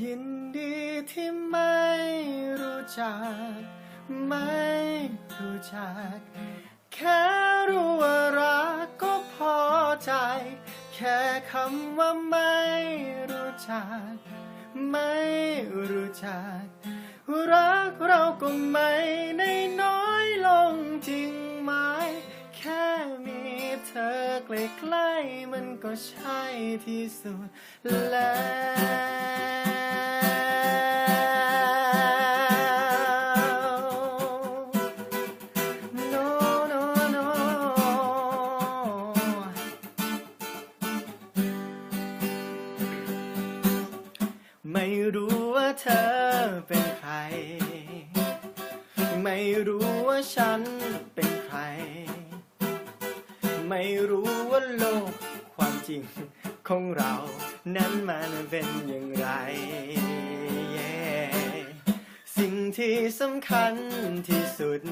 ยินดีที่ไม่รู้จัก ไม่รู้จัก แค่รู้ว่ารักก็พอใจ แค่คำว่าไม่รู้จัก ไม่รู้จัก รักเราก็ไม่ได้น้อยลงจริงไหม แค่มีเธอใกล้ๆมันก็ใช่ที่สุดแล้ว ไม่รู้ว่าเธอเป็นใคร ไม่รู้ว่าฉันเป็นใคร ไม่รู้ว่าโลกความจริงของเรา นั้นมันเป็นอย่างไร Yeah สิ่งที่สำคัญที่สุด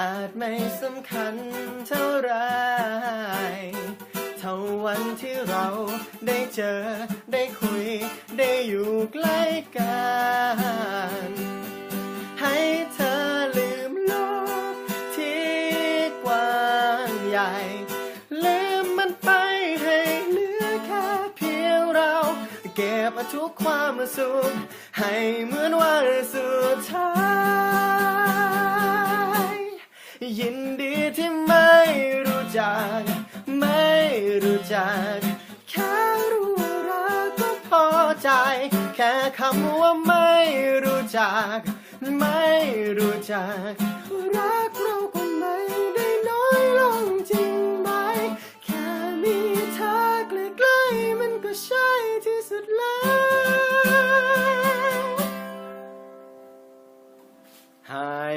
อาจไม่สำคัญเท่าไร เท่าวันที่เราได้เจอได้คุย ได้อยู่ใกล้กัน ให้เธอลืมโลกที่กว้างใหญ่ ลืมมันไปให้เหลือแค่เพียงเรา เก็บทุกความสุขให้เหมือนวันสุดท้ายยินดีที่ไม่รู้จัก รู้จัก แค่รู้ว่ารักก็พอใจ แค่คำว่าไม่รู้จัก ไม่รู้จัก รักเราก็ไม่ได้น้อยลงจริงไหม แค่มีเธอใกล้ๆมันก็ใช่ที่สุดแล้ว Hi